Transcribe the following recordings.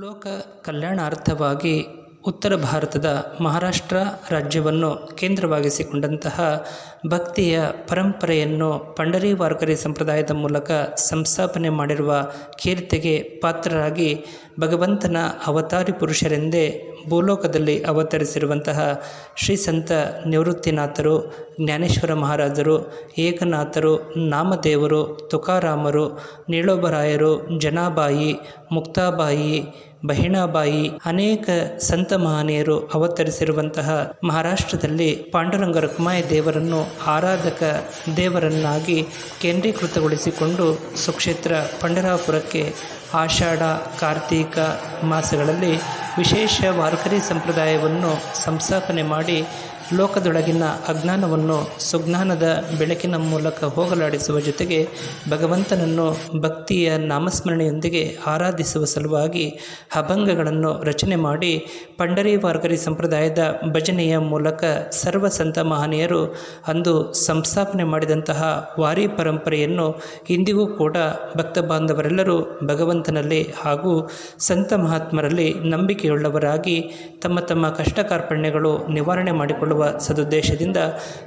ಲೋಕ ಕಲ್ಯಾಣಾರ್ಥವಾಗಿ ಉತ್ತರ ಭಾರತದ ಮಹಾರಾಷ್ಟ್ರ ರಾಜ್ಯವನ್ನು ಕೇಂದ್ರವಾಗಿಸಿಕೊಂಡಂತಹ ಭಕ್ತಿಯ ಪರಂಪರೆಯನ್ನು ಪಂಡರಿ ವಾರ್ಕರಿ ಸಂಪ್ರದಾಯದ ಮೂಲಕ ಸಂಸ್ಥಾಪನೆ ಮಾಡಿರುವ ಕೀರ್ತಿಗೆ ಪಾತ್ರರಾಗಿ ಭಗವಂತನ ಅವತಾರಿ ಪುರುಷರೆಂದೇ ಭೂಲೋಕದಲ್ಲಿ ಅವತರಿಸಿರುವಂತಹ ಶ್ರೀ ಸಂತ ನಿವೃತ್ತಿನಾಥರು, ಜ್ಞಾನೇಶ್ವರ ಮಹಾರಾಜರು, ಏಕನಾಥರು, ನಾಮದೇವರು, ತುಕಾರಾಮರು ನೀಳೋಬರಾಯರು ಜನಾಬಾಯಿ, ಮುಕ್ತಾಬಾಯಿ ಬಹಿಣಾಬಾಯಿ ಅನೇಕ ಸಂತ ಮಹನೀಯರು ಅವತರಿಸಿರುವಂತಹ ಮಹಾರಾಷ್ಟ್ರದಲ್ಲಿ ಪಾಂಡುರಂಗ ರುಕ್ಮಾಯ ದೇವರನ್ನು ಆರಾಧಕ ದೇವರನ್ನಾಗಿ ಕೇಂದ್ರೀಕೃತಗೊಳಿಸಿಕೊಂಡು ಸುಕ್ಷೇತ್ರ ಪಂಡರಾಪುರಕ್ಕೆ ಆಷಾಢ, ಕಾರ್ತೀಕ ಮಾಸಗಳಲ್ಲಿ ವಿಶೇಷ ವಾರ್ಕರಿ ಸಂಪ್ರದಾಯವನ್ನು ಸಂಸ್ಥಾಪನೆ ಮಾಡಿ ಲೋಕದೊಳಗಿನ ಅಜ್ಞಾನವನ್ನು ಸುಜ್ಞಾನದ ಬೆಳಕಿನ ಮೂಲಕ ಹೋಗಲಾಡಿಸುವ ಜೊತೆಗೆ ಭಗವಂತನನ್ನು ಭಕ್ತಿಯ ನಾಮಸ್ಮರಣೆಯೊಂದಿಗೆ ಆರಾಧಿಸುವ ಸಲುವಾಗಿ ಅಭಂಗಗಳನ್ನು ರಚನೆ ಮಾಡಿ ಪಂಡರಿ ವಾರ್ಗರಿ ಸಂಪ್ರದಾಯದ ಭಜನೆಯ ಮೂಲಕ ಸರ್ವ ಸಂತ ಮಹನೀಯರು ಅಂದು ಸಂಸ್ಥಾಪನೆ ಮಾಡಿದಂತಹ ವಾರಿ ಪರಂಪರೆಯನ್ನು ಇಂದಿಗೂ ಕೂಡ ಭಕ್ತ ಬಾಂಧವರೆಲ್ಲರೂ ಭಗವಂತನಲ್ಲಿ ಹಾಗೂ ಸಂತ ಮಹಾತ್ಮರಲ್ಲಿ ನಂಬಿಕೆಯುಳ್ಳವರಾಗಿ ತಮ್ಮ ತಮ್ಮ ಕಷ್ಟ ಕಾರ್ಪಣ್ಯಗಳು ನಿವಾರಣೆ ಮಾಡಿಕೊಳ್ಳುವ ಸದುದ್ದೇಶದಿಂದ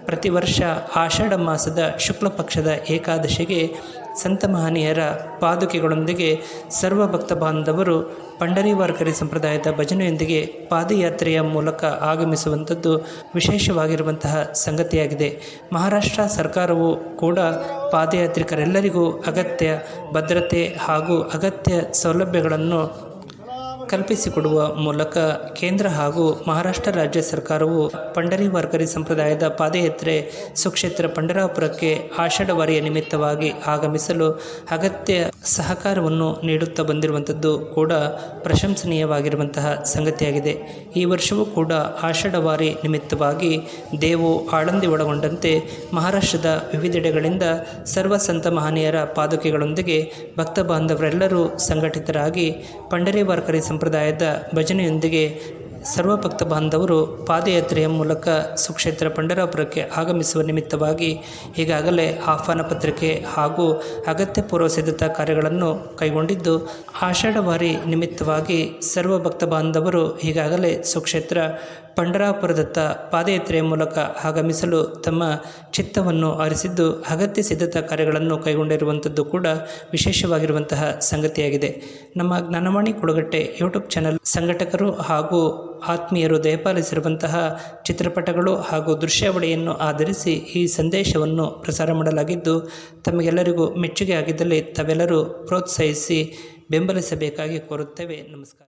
ಪ್ರತಿ ವರ್ಷ ಆಷಾಢ ಮಾಸದ ಶುಕ್ಲ ಪಕ್ಷದ ಏಕಾದಶಿಗೆ ಸಂತ ಮಹನೀಯರ ಪಾದುಕೆಗಳೊಂದಿಗೆ ಸರ್ವ ಭಕ್ತ ಬಾಂಧವರು ಪಂಡರಿ ವಾರ್ಕರಿ ಸಂಪ್ರದಾಯದ ಭಜನೆಯೊಂದಿಗೆ ಪಾದಯಾತ್ರೆಯ ಮೂಲಕ ಆಗಮಿಸುವಂಥದ್ದು ವಿಶೇಷವಾಗಿರುವಂತಹ ಸಂಗತಿಯಾಗಿದೆ. ಮಹಾರಾಷ್ಟ್ರ ಸರ್ಕಾರವು ಕೂಡ ಪಾದಯಾತ್ರಿಕರೆಲ್ಲರಿಗೂ ಅಗತ್ಯ ಭದ್ರತೆ ಹಾಗೂ ಅಗತ್ಯ ಸೌಲಭ್ಯಗಳನ್ನು ಕಲ್ಪಿಸಿಕೊಡುವ ಮೂಲಕ ಕೇಂದ್ರ ಹಾಗೂ ಮಹಾರಾಷ್ಟ್ರ ರಾಜ್ಯ ಸರ್ಕಾರವು ಪಂಡರಿ ವಾರ್ಕರಿ ಸಂಪ್ರದಾಯದ ಪಾದಯಾತ್ರೆ ಸುಕ್ಷೇತ್ರ ಪಂಡರಾಪುರಕ್ಕೆ ಆಷಾಢವಾರಿಯ ನಿಮಿತ್ತವಾಗಿ ಆಗಮಿಸಲು ಅಗತ್ಯ ಸಹಕಾರವನ್ನು ನೀಡುತ್ತಾ ಬಂದಿರುವಂಥದ್ದು ಕೂಡ ಪ್ರಶಂಸನೀಯವಾಗಿರುವಂತಹ ಸಂಗತಿಯಾಗಿದೆ. ಈ ವರ್ಷವೂ ಕೂಡ ಆಷಾಢವಾರಿ ನಿಮಿತ್ತವಾಗಿ ದೇವು ಆಳಂದಿ ಒಳಗೊಂಡಂತೆ ಮಹಾರಾಷ್ಟ್ರದ ವಿವಿಧೆಡೆಗಳಿಂದ ಸರ್ವ ಸಂತ ಮಹನೀಯರ ಪಾದುಕೆಗಳೊಂದಿಗೆ ಭಕ್ತ ಬಾಂಧವರೆಲ್ಲರೂ ಸಂಘಟಿತರಾಗಿ ಪಂಡರಿ ವಾರ್ಕರಿ ಸಂಪ್ರದಾಯದ ಭಜನೆಯೊಂದಿಗೆ ಸರ್ವಭಕ್ತ ಬಾಂಧವರು ಪಾದಯಾತ್ರೆಯ ಮೂಲಕ ಸುಕ್ಷೇತ್ರ ಪಂಡರಾಪುರಕ್ಕೆ ಆಗಮಿಸುವ ನಿಮಿತ್ತವಾಗಿ ಈಗಾಗಲೇ ಆಹ್ವಾನ ಪತ್ರಿಕೆ ಹಾಗೂ ಅಗತ್ಯ ಪೂರ್ವ ಸಿದ್ಧತಾ ಕಾರ್ಯಗಳನ್ನು ಕೈಗೊಂಡಿದ್ದು, ಆಷಾಢವಾರಿ ನಿಮಿತ್ತವಾಗಿ ಸರ್ವಭಕ್ತ ಬಾಂಧವರು ಈಗಾಗಲೇ ಸುಕ್ಷೇತ್ರ ಪಂಡರಾಪುರದತ್ತ ಪಾದಯಾತ್ರೆಯ ಮೂಲಕ ಆಗಮಿಸಲು ತಮ್ಮ ಚಿತ್ತವನ್ನು ಆರಿಸಿದ್ದು ಅಗತ್ಯ ಸಿದ್ಧತಾ ಕಾರ್ಯಗಳನ್ನು ಕೈಗೊಂಡಿರುವಂಥದ್ದು ಕೂಡ ವಿಶೇಷವಾಗಿರುವಂತಹ ಸಂಗತಿಯಾಗಿದೆ. ನಮ್ಮ ಜ್ಞಾನವಾಣಿ ಕೊಡಗಟ್ಟೆ ಯೂಟ್ಯೂಬ್ ಚಾನಲ್ ಸಂಘಟಕರು ಹಾಗೂ ಆತ್ಮೀಯರು ದಯಪಾಲಿಸಿರುವಂತಹ ಚಿತ್ರಪಟಗಳು ಹಾಗೂ ದೃಶ್ಯಾವಳಿಯನ್ನು ಆಧರಿಸಿ ಈ ಸಂದೇಶವನ್ನು ಪ್ರಸಾರ ಮಾಡಲಾಗಿದ್ದು, ತಮಗೆಲ್ಲರಿಗೂ ಮೆಚ್ಚುಗೆ ಆಗಿದ್ದಲ್ಲಿ ತಾವೆಲ್ಲರೂ ಪ್ರೋತ್ಸಾಹಿಸಿ ಬೆಂಬಲಿಸಬೇಕಾಗಿ ಕೋರುತ್ತೇವೆ. ನಮಸ್ಕಾರ.